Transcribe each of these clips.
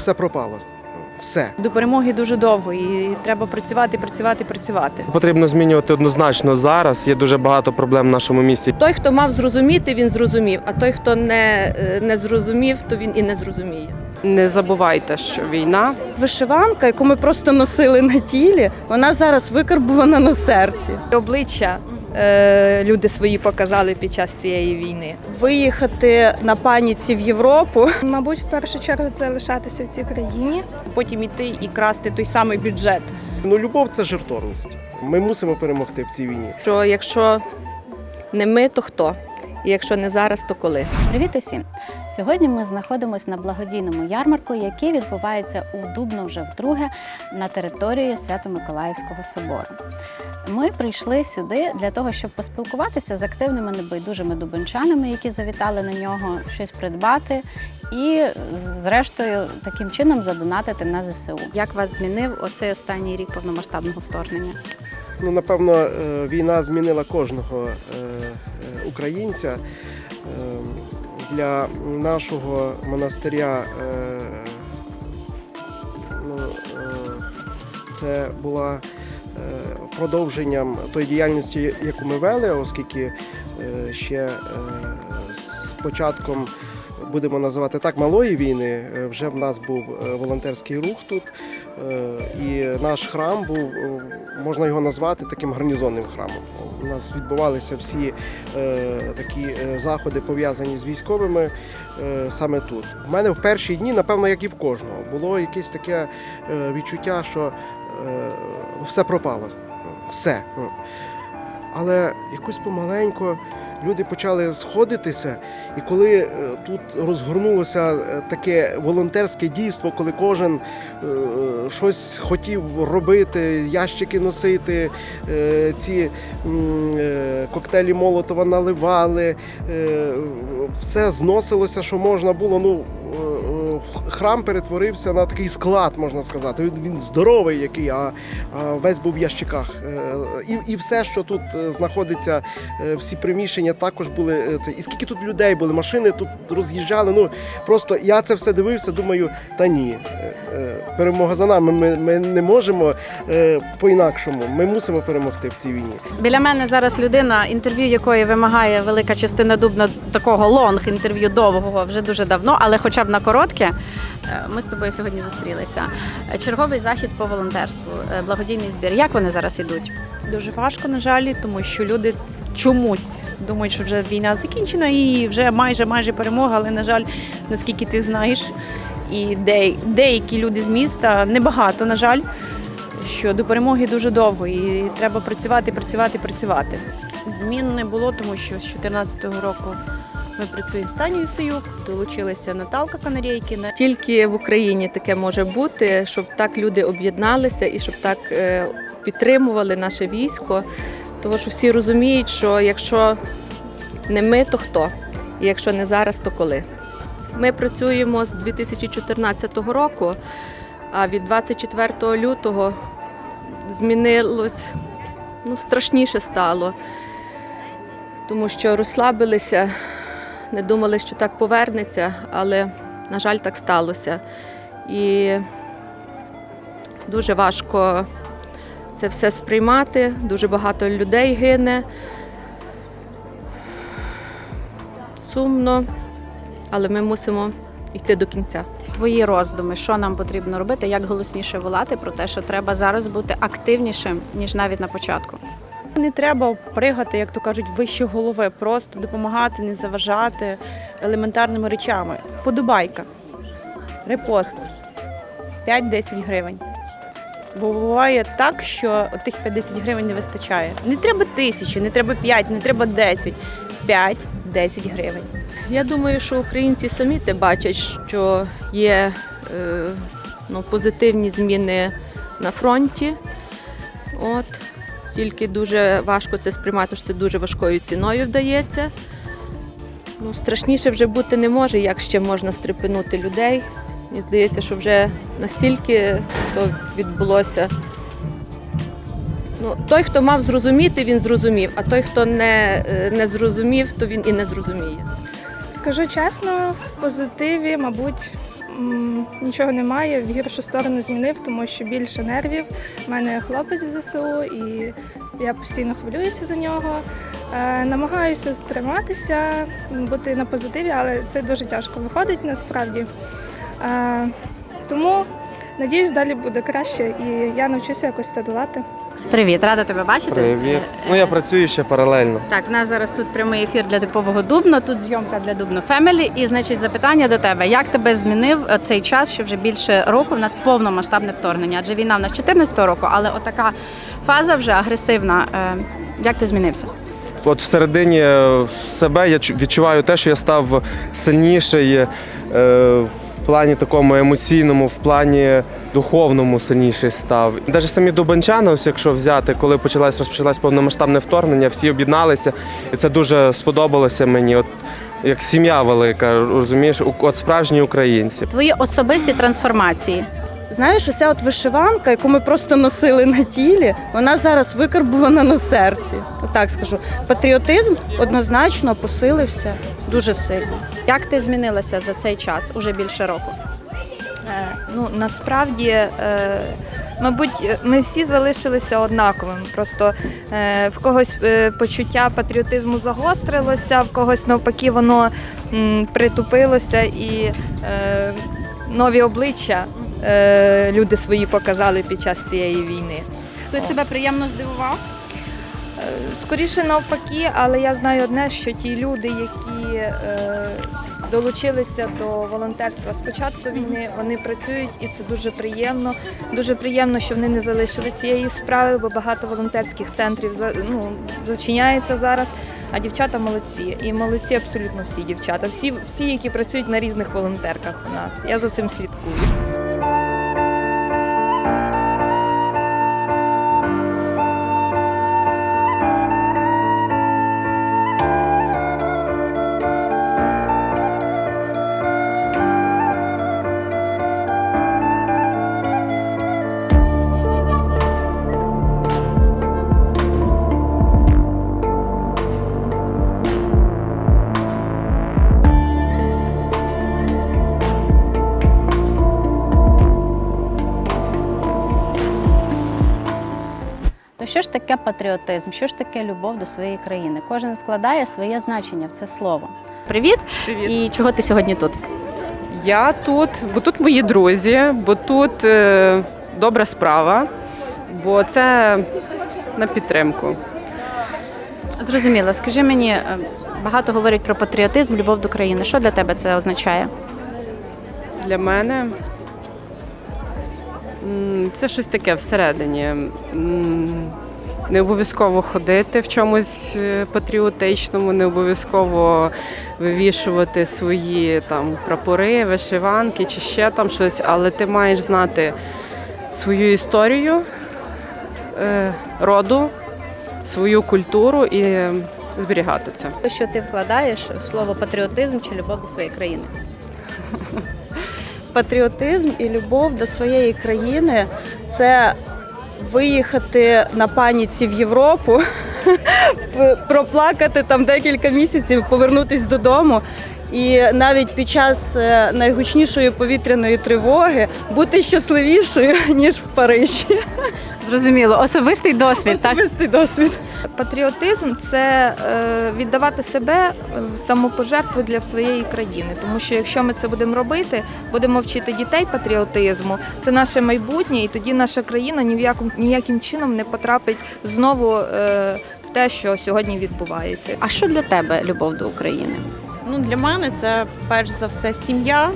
все пропало. Все. До перемоги дуже довго і треба працювати, працювати, працювати. Потрібно змінювати однозначно зараз. Є дуже багато проблем в нашому місті. Той, хто мав зрозуміти, він зрозумів. А той, хто не, е, не зрозумів, то він і не зрозуміє. Не забувайте, що війна Вишиванка, яку ми просто носили на тілі, вона зараз викарбувана на серці. обличчя люди свої показали під час цієї війни. Виїхати на паніці в Європу Мабуть, в першу чергу це лишатися в цій країні. Потім іти і красти той самий бюджет. Ну, любов це жертовність. Ми мусимо перемогти в цій війні. Що якщо не ми, то хто? І якщо не зараз, то коли? Привіт усім! Сьогодні ми знаходимося на благодійному ярмарку, який відбувається у Дубно вже вдруге на території Свято-Миколаївського собору. Ми прийшли сюди для того, щоб поспілкуватися з активними небайдужими дубенчанами, які завітали на нього щось придбати, і зрештою таким чином задонатити на ЗСУ. Як вас змінив оцей останній рік повномасштабного вторгнення? Ну, напевно, е, війна змінила кожного е, е, українця. Для нашого монастиря е, ну, е, це була е, продовженням тої діяльності, яку ми вели, оскільки ще з початком. Будемо називати так малої війни. е, Вже в нас був е, волонтерський рух тут, е, і наш храм був, можна його назвати таким гарнізонним храмом. У нас відбувалися всі такі заходи, пов'язані з військовими саме тут. В мене в перші дні, напевно, як і в кожного, було якесь таке відчуття, що все пропало. Все. Але якось помаленько люди почали сходитися, і коли е, тут розгорнулося е, таке волонтерське дійство, коли кожен е, щось хотів робити, ящики носити, ці коктейлі Молотова наливали, все зносилося, що можна було. Ну, храм перетворився на такий склад, можна сказати. Він, він здоровий, який, а, а весь був в ящиках. Е, І, і все, що тут е, знаходиться, е, всі приміщення також були це. І скільки тут людей були, машини тут роз'їжджали. Ну просто я це все дивився, думаю, та ні, перемога за нами. Ми, ми не можемо по-інакшому. Ми мусимо перемогти в цій війні. Біля мене зараз людина, інтерв'ю якої вимагає велика частина дубна такого лонг інтерв'ю довгого вже дуже давно, але хоча б на коротке. Е, Ми з тобою сьогодні зустрілися. Черговий захід по волонтерству, е, благодійний збір. Як вони зараз ідуть? Дуже важко, на жаль, тому що люди чомусь думають, що вже війна закінчена і вже майже майже перемога. Але на жаль, наскільки ти знаєш, і де, деякі люди з міста небагато, на жаль, що до перемоги дуже довго, і треба працювати, працювати, працювати. Змін не було, тому що з 2014 року ми працюємо з Танією Саюк, долучилася Наталка Канарейкіна. Тільки в Україні таке може бути, щоб так люди об'єдналися і щоб так е, підтримували наше військо. Тому що всі розуміють, що якщо не ми, то хто? І якщо не зараз, то коли. Ми працюємо з 2014 року, а від 24 лютого змінилось ну, страшніше стало, тому що розслабилися, не думали, що так повернеться, але, на жаль, так сталося. І дуже важко це все сприймати, дуже багато людей гине. Сумно, але ми мусимо йти до кінця. Твої роздуми, що нам потрібно робити, як голосніше волати про те, що треба зараз бути активнішим ніж навіть на початку. Не треба пригати, як то кажуть, вище голови, просто допомагати, не заважати елементарними речами. Подобайка, репост 5-10 гривень. Бо буває так, що тих 50 гривень не вистачає. Не треба тисячі, не треба 5, не треба 10. 5-10 гривень. Я думаю, що українці самі те бачать, що є е, ну, позитивні зміни на фронті. От. Тільки дуже важко це сприймати, що це дуже важкою ціною вдається. Ну, страшніше вже бути не може, як ще можна стрепенути людей. Мені здається, що вже настільки то відбулося. Ну, той, хто мав зрозуміти, він зрозумів, а той, хто не, е, не зрозумів, то він і не зрозуміє. Скажу чесно, в позитиві, мабуть, нічого немає. В гіршу сторону змінив, тому що більше нервів. У мене хлопець ЗСУ, і я постійно хвилююся за нього. Е, намагаюся триматися, бути на позитиві, але це дуже тяжко виходить насправді. Е, тому надіюсь, далі буде краще, і я навчуся якось це долати. Привіт, рада тебе бачити. Привіт. Ну я працюю ще паралельно. Так, у нас зараз тут прямий ефір для типового Дубно, тут зйомка для Дубно Фемелі. І значить запитання до тебе: як тебе змінив е, цей час, що вже більше року в нас повномасштабне вторгнення? Адже війна в нас 14 року, але отака фаза вже агресивна. Е, Як ти змінився? От всередині е, себе я чу- відчуваю те, що я став сильніший в плані такому емоційному, в плані духовному сильніший став. Навіть самі дубанчани, ось якщо взяти, коли почалось розпочалось повномасштабне вторгнення, всі об'єдналися, і це дуже сподобалося мені. От як сім'я велика, розумієш, от справжні українці. Твої особисті трансформації. Знаєш, оця от вишиванка, яку ми просто носили на тілі, вона зараз викарбувана на серці. Отак скажу. Патріотизм однозначно посилився дуже сильно. Як ти змінилася за цей час, уже більше року? Е, Ну насправді, е, мабуть, ми всі залишилися однаковими. Просто е, в когось е, почуття патріотизму загострилося, в когось навпаки воно м, притупилося і е, нові обличчя е, люди свої показали під час цієї війни. Хтось тебе приємно здивував? Е, Скоріше навпаки, але я знаю одне, що ті люди, які е, долучилися до волонтерства з початку війни, вони працюють і це дуже приємно. Дуже приємно, що вони не залишили цієї справи, бо багато волонтерських центрів за- ну, зачиняється зараз. А дівчата молодці. І молодці абсолютно всі дівчата. Всі, всі, які працюють на різних волонтерках у нас. Я за цим слідкую. Таке патріотизм? Що ж таке любов до своєї країни? Кожен вкладає своє значення в це слово. Привіт! Привіт. І чого ти сьогодні тут? Я тут, бо тут мої друзі, бо тут е, добра справа, бо це на підтримку. Зрозуміло, скажи мені, е, багато говорять про патріотизм, любов до країни. Що для тебе це означає? Для мене це щось таке всередині. Не обов'язково ходити в чомусь е, патріотичному, не обов'язково вивішувати свої там прапори, вишиванки чи ще там щось, але ти маєш знати свою історію е, роду, свою культуру і зберігати це. Що ти вкладаєш в слово патріотизм чи любов до своєї країни? Патріотизм і любов до своєї країни це виїхати на паніці в Європу, проплакати там декілька місяців, повернутися додому. І навіть під час е, найгучнішої повітряної тривоги бути щасливішою ніж в Парижі. Зрозуміло, особистий досвід, так? Особистий досвід. Патріотизм це е, віддавати себе е, в самопожертву для своєї країни. Тому що якщо ми це будемо робити, будемо вчити дітей патріотизму, це наше майбутнє, і тоді наша країна ні в якому ніяким чином не потрапить знову е, в те, що сьогодні відбувається. А що для тебе любов до України? Ну, для мене це перш за все сім'я.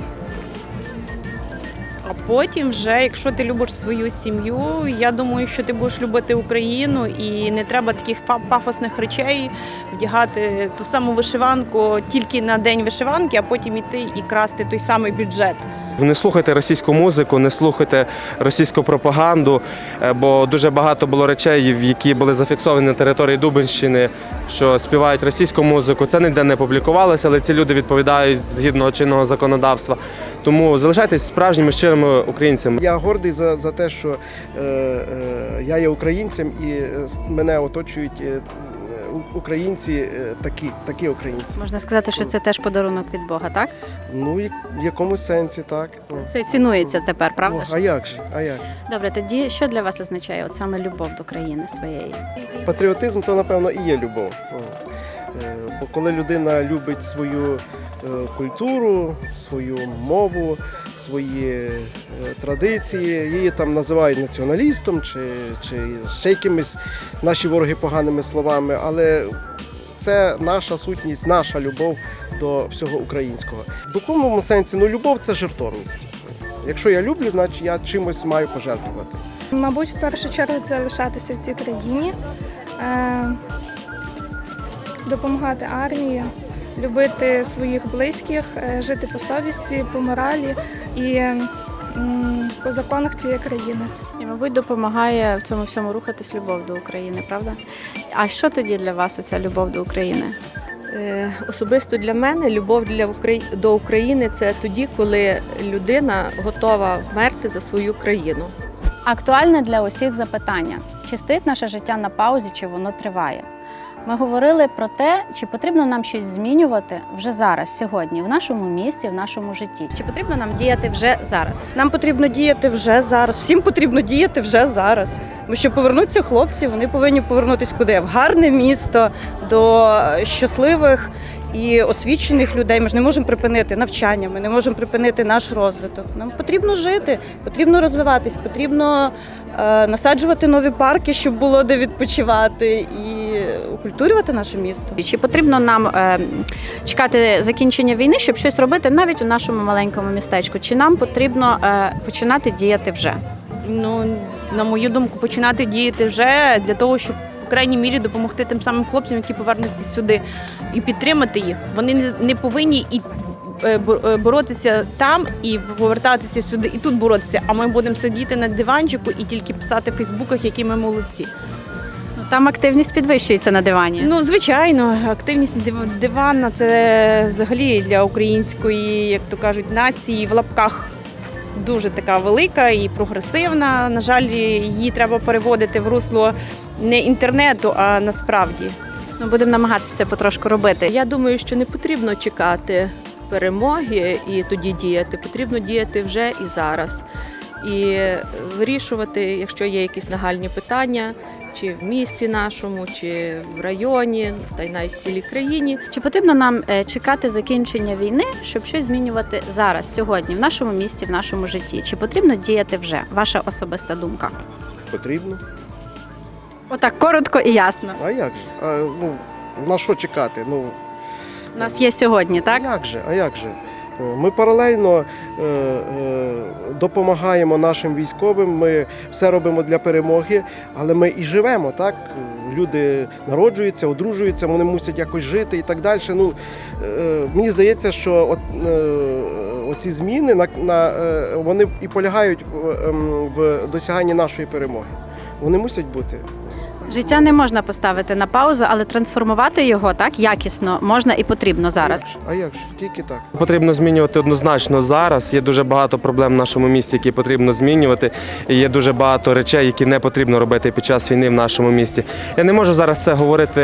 А потім, вже, якщо ти любиш свою сім'ю, я думаю, що ти будеш любити Україну і не треба таких па- пафосних речей вдягати ту саму вишиванку тільки на день вишиванки, а потім іти і красти той самий бюджет. Не слухайте російську музику, не слухайте російську пропаганду, е, бо дуже багато було речей, які були зафіксовані на території Дубенщини, що співають російську музику. Це ніде не публікувалося, але ці люди відповідають згідно чинного законодавства. Тому залишайтесь справжніми щирими українцями. Я гордий за, за те, що е, е, я є українцем і е, мене оточують е, українці е, такі, такі українці. Можна сказати, що це теж подарунок від Бога, так? Ну, в якомусь сенсі, так. Це цінується тепер, правда? ну, а як же? А як? Добре, тоді що для вас означає от саме любов до країни своєї? Патріотизм то, напевно, і є любов. Е, Бо коли людина любить свою е, культуру, свою мову, свої е, традиції, її там називають націоналістом чи, чи ще якимись наші вороги поганими словами, але це наша сутність, наша любов до всього українського. В духовному сенсі, ну любов це жертовність. Якщо я люблю, значить я чимось маю пожертвувати. Мабуть, в першу чергу це лишатися в цій країні, е, допомагати армії, любити своїх близьких, е, жити по совісті, по моралі і по законах цієї країни. І, мабуть, допомагає в цьому всьому рухатись любов до України, правда? А що тоді для вас оця любов до України? Е, Особисто для мене любов для до України це тоді, коли людина готова вмерти за свою країну. Актуальне для усіх запитання: чи стоїть наше життя на паузі, чи воно триває? Ми говорили про те, чи потрібно нам щось змінювати вже зараз, сьогодні, в нашому місті, в нашому житті. Чи потрібно нам діяти вже зараз? Нам потрібно діяти вже зараз. Всім потрібно діяти вже зараз. Бо щоб повернуться хлопці, вони повинні повернутися куди? В гарне місто, до щасливих і освічених людей. Ми ж не можемо припинити навчання, ми не можемо припинити наш розвиток. Нам потрібно жити, потрібно розвиватись, потрібно е, насаджувати нові парки, щоб було де відпочивати, і укультурювати наше місто. Чи потрібно нам е, чекати закінчення війни, щоб щось робити навіть у нашому маленькому містечку? Чи нам потрібно е, починати діяти вже? Ну, на мою думку, починати діяти вже для того, щоб по крайній мірі допомогти тим самим хлопцям, які повернуться сюди, і підтримати їх. Вони не- повинні і е, е, боротися там і повертатися сюди, і тут боротися. А ми будемо сидіти на диванчику і тільки писати в Фейсбуках, які ми молодці. Ну, Там активність підвищується на дивані. Ну, звичайно, активність див- дивана це взагалі для української, як то кажуть, нації в лапках дуже така велика і прогресивна. На жаль, її треба переводити в русло не інтернету, а насправді. Ми будемо намагатися це потрошку робити. Я думаю, що не потрібно чекати перемоги і тоді діяти. Потрібно діяти вже і зараз. І вирішувати, якщо є якісь нагальні питання, чи в місті нашому, чи в районі, та й навіть в цілій країні. Чи потрібно нам е, чекати закінчення війни, щоб щось змінювати зараз, сьогодні, в нашому місті, в нашому житті? Чи потрібно діяти вже? Ваша особиста думка? Потрібно. Отак коротко і ясно. А як же? А, ну, на що чекати? Ну, У нас є сьогодні, так? А як же? А як же? Е, Ми паралельно е, е, допомагаємо нашим військовим. Ми все робимо для перемоги, але ми і живемо. Так люди народжуються, одружуються, вони мусять якось жити і так далі. Ну мені здається, що от оці зміни на, на вони і полягають в досяганні нашої перемоги. Вони мусять бути. Життя не можна поставити на паузу, але трансформувати його так якісно можна і потрібно зараз. А як же? А як же? Тільки так. Потрібно змінювати однозначно зараз. Є дуже багато проблем в нашому місті, які потрібно змінювати. І є дуже багато речей, які не потрібно робити під час війни в нашому місті. Я не можу зараз це говорити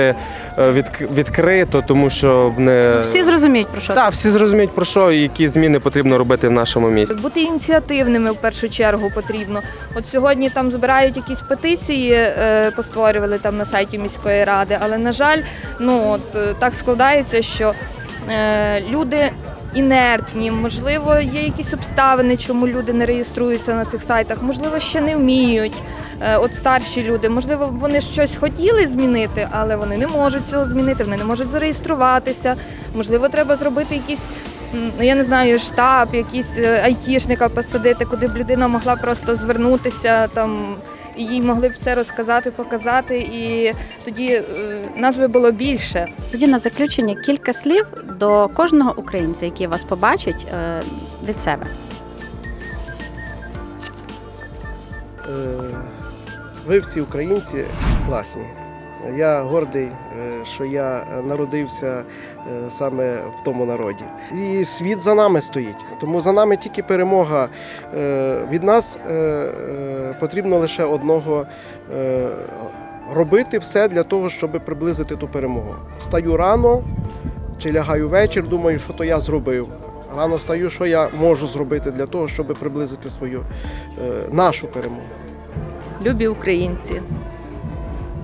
е, відк- відкрито, тому що не Всі зрозуміють про що. так, всі зрозуміють про що і які зміни потрібно робити в нашому місті. Бути ініціативними в першу чергу потрібно. От сьогодні там збирають якісь петиції, е, постворювали там на сайті міської ради, але на жаль, ну от е, так складається, що е, люди. Інертні, можливо, є якісь обставини, чому люди не реєструються на цих сайтах, можливо, ще не вміють. Е, От старші люди, можливо, вони щось хотіли змінити, але вони не можуть цього змінити, вони не можуть зареєструватися. Можливо, треба зробити якісь ну я не знаю, штаб, якийсь е, айтішника посадити, куди б людина могла просто звернутися там. І їй могли б все розказати, показати, і тоді е, нас би було більше. Тоді на заключення кілька слів до кожного українця, який вас побачить е, від себе. Е, Ви всі українці класні. Я гордий, е, що я народився е, саме в тому народі. І світ за нами стоїть. Тому за нами тільки перемога. Е, Від нас потрібно лише одного робити все для того, щоб приблизити ту перемогу. Стаю рано чи лягаю вечір, думаю, що то я зробив. Рано стаю, що я можу зробити для того, щоб приблизити свою нашу перемогу. Любі українці,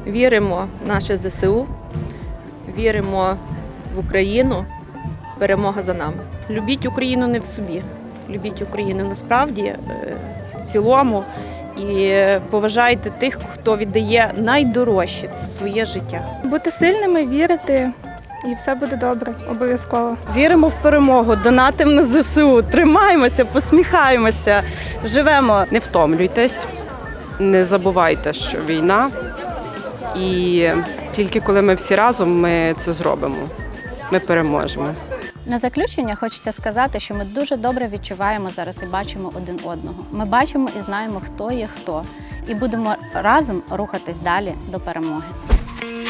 віримо в наше ЗСУ, віримо в Україну. Перемога за нами. Любіть Україну не в собі. Любіть Україну насправді е, в цілому. І поважайте тих, хто віддає найдорожче це своє життя. Бути сильними, вірити, і все буде добре, обов'язково. Віримо в перемогу, донатимо на ЗСУ, тримаємося, посміхаємося, живемо. Не втомлюйтесь, не забувайте, що війна. І тільки коли ми всі разом, ми це зробимо. Ми переможемо. На заключення хочеться сказати, що ми дуже добре відчуваємо зараз і бачимо один одного. Ми бачимо і знаємо, хто є хто, і будемо разом рухатись далі до перемоги.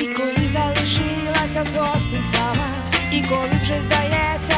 І коли залишилася зовсім сама, і коли вже здається,